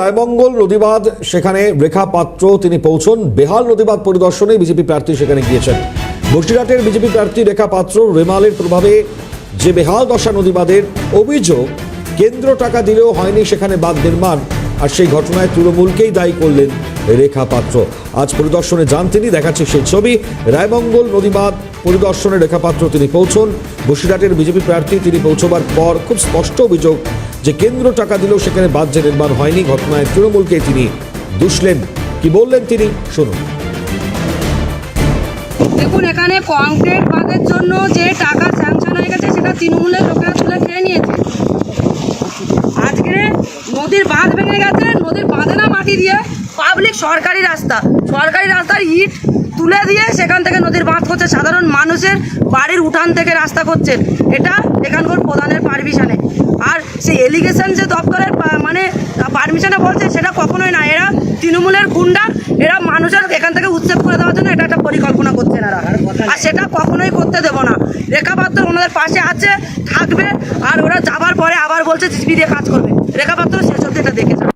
রায়মঙ্গল নদীবাদ সেখানে রেখা পাত্র তিনি পৌঁছন। বেহাল নদীবাদ পরিদর্শনে বিজেপি প্রার্থী সেখানে গিয়েছেন। বসিরহাটের বিজেপি প্রার্থী রেখা পাত্র রেমালের প্রভাবে যে বেহাল দশা নদীবাদের অভিযোগ, কেন্দ্র টাকা দিলেও হয়নি সেখানে বাঁধ নির্মাণ, আর সেই ঘটনায় তৃণমূলকেই দায়ী করলেন রেখা পাত্র আজ পরিদর্শনে যান তিনি, দেখাচ্ছে সেই ছবি। রায়মঙ্গল নদীবাদ পরিদর্শনে রেখা পাত্র তিনি পৌঁছন। বসিরহাটের বিজেপি প্রার্থী তিনি পৌঁছবার পর খুব স্পষ্ট অভিযোগ যে কেন্দ্র টাকা দিলেও সেখানে যে নির্মাণ হয়নি। ঘটনায় তৃণমূলকে তিনি দুষলেন কি বললেন তিনি? শুনুন। দেখুন, এখানে কংক্রিট বাঁধের জন্য যে টাকা স্যাংশন হয়ে গেছে, সেটা তৃণমূলের লোকেরা তুলে খেয়ে নিয়েছে। আজকে নদীর বাঁধ ভেঙে গেছে, নদীর বাঁধে না মাটি দিয়ে পাবলিক সরকারি রাস্তা। সরকারি রাস্তার ইট তুলে দিয়ে সেখান থেকে নদীর বাঁধ করছে। সাধারণ মানুষের বাড়ির উঠান থেকে রাস্তা করছে। এটা এখানকার প্রধানের পারমিশনে আর সেই এলিগেশন যে দপ্তরের মানে পারমিশনে বলছে সেটা কখনোই না। এরা তৃণমূলের গুন্ডা। এরা মানুষের এখান থেকে উচ্ছেদ করে দেওয়ার জন্য এটা একটা পরিকল্পনা করছে এরা আর সেটা কখনোই করতে দেবো না। রেখাপাত্র ওনাদের পাশে আছে থাকবে। আর ওরা যাবার পরে আবার বলছে জিবি দিয়ে কাজ করবে। রেখাপাত্র শেষ অব্দি এটা দেখে যাবে।